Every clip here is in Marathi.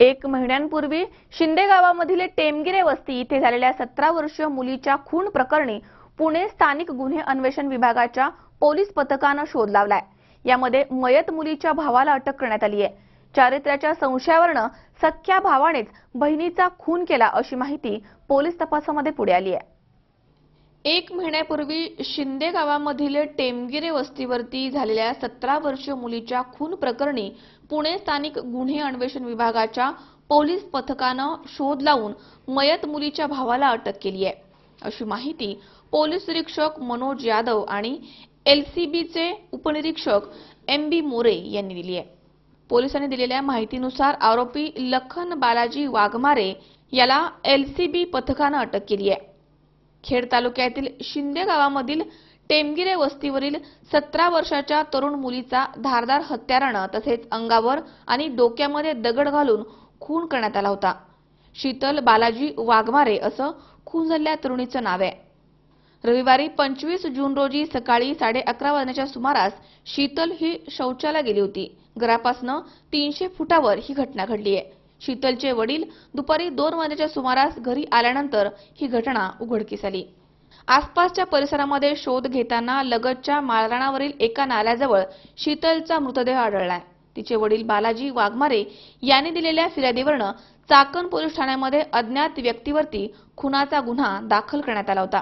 एक महिन्यांपूर्वी शिंदे गावामधील टेमगिरे वस्ती इथे झालेल्या सतरा वर्षीय मुलीच्या खून प्रकरणी पुणे स्थानिक गुन्हे अन्वेषण विभागाच्या पोलीस पथकानं शोध लावलाय. यामध्ये मयत मुलीच्या भावाला अटक करण्यात आली आहे चारित्र्याच्या संशयावरनं सख्या भावानेच बहिणीचा खून केला अशी माहिती पोलीस तपासामध्ये पुढे आली आहे एक महिन्यापूर्वी शिंदे गावामधील टेमगिरे वस्तीवरती झालेल्या सतरा वर्षीय मुलीच्या खून प्रकरणी पुणे स्थानिक गुन्हे अन्वेषण विभागाच्या पोलीस पथकानं शोध लावून मयत मुलीच्या भावाला अटक केली आहे. अशी माहिती पोलीस निरीक्षक मनोज यादव आणि एलसीबीचे उपनिरीक्षक एम बी मोरे यांनी दिली आहे. पोलिसांनी दिलेल्या माहितीनुसार आरोपी लखन बालाजी वाघमारे याला एलसीबी पथकानं अटक केली आहे. खेड तालुक्यातील शिंदे गावामधील टेमगिरे वस्तीवरील सतरा वर्षाच्या तरुण मुलीचा धारदार हत्यारानं तसेच अंगावर आणि डोक्यामध्ये दगड घालून खून करण्यात आला होता. शीतल बालाजी वाघमारे असं खून झालेल्या तरुणीचं नाव आहे. रविवारी पंचवीस जून रोजी सकाळी साडे अकरा वाजण्याच्या सुमारास शीतल ही शौचाला गेली होती. घरापासनं तीनशे फुटावर ही घटना घडली आहे शीतलचे वडील दुपारी दोन वाजेच्या सुमारास घरी आल्यानंतर ही घटना उघडकीस आली. आसपासच्या परिसरामध्ये शोध घेताना लगतच्या माळराणावरील एका नाल्याजवळ शीतलचा मृतदेह आढळलाय. तिचे वडील बालाजी वाघमारे यांनी दिलेल्या फिर्यादीवरनं चाकण पोलीस ठाण्यामध्ये अज्ञात व्यक्तीवरती खुनाचा गुन्हा दाखल करण्यात आला होता.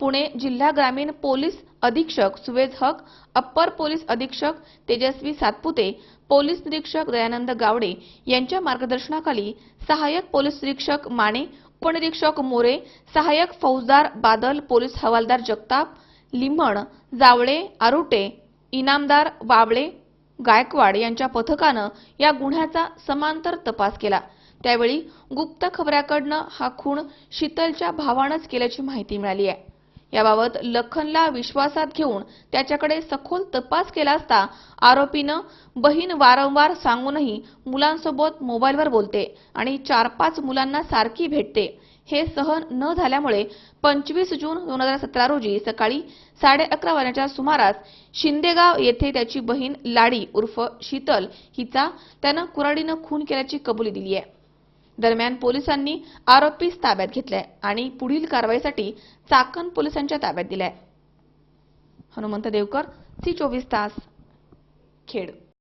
पुणे जिल्हा ग्रामीण पोलीस अधीक्षक सुवेज हक अप्पर पोलीस अधीक्षक तेजस्वी सातपुते पोलीस निरीक्षक दयानंद गावडे यांच्या मार्गदर्शनाखाली सहाय्यक पोलीस निरीक्षक माने उपनिरीक्षक मोरे सहाय्यक फौजदार बादल पोलीस हवालदार जगताप लिमण जावळे आरुटे इनामदार वावळे गायकवाड यांच्या पथकानं या गुन्ह्याचा समांतर तपास केला. त्यावेळी गुप्त खबऱ्याकडनं हा खून शीतलच्या भावानंच केल्याची माहिती मिळाली आहे. याबाबत लखनला विश्वासात घेऊन त्याच्याकडे सखोल तपास केला असता आरोपीनं बहीण वारंवार सांगूनही मुलांसोबत मोबाईलवर बोलते आणि चार पाच मुलांना सारखी भेटते. हे सहन न झाल्यामुळे पंचवीस जून दोन हजार सतरा रोजी सकाळी साडे अकरा वाजण्याच्या सुमारास शिंदेगाव येथे त्याची बहीण लाडी उर्फ शीतल हिचा त्यानं कुऱ्हाडीनं खून केल्याची कबुली दिली आहे दरम्यान पोलिसांनी आरोपीस ताब्यात घेतलाय आणि पुढील कारवाईसाठी चाकण पोलिसांच्या ताब्यात दिलाय. हनुमंत देवकर सी चोवीस तास खेड.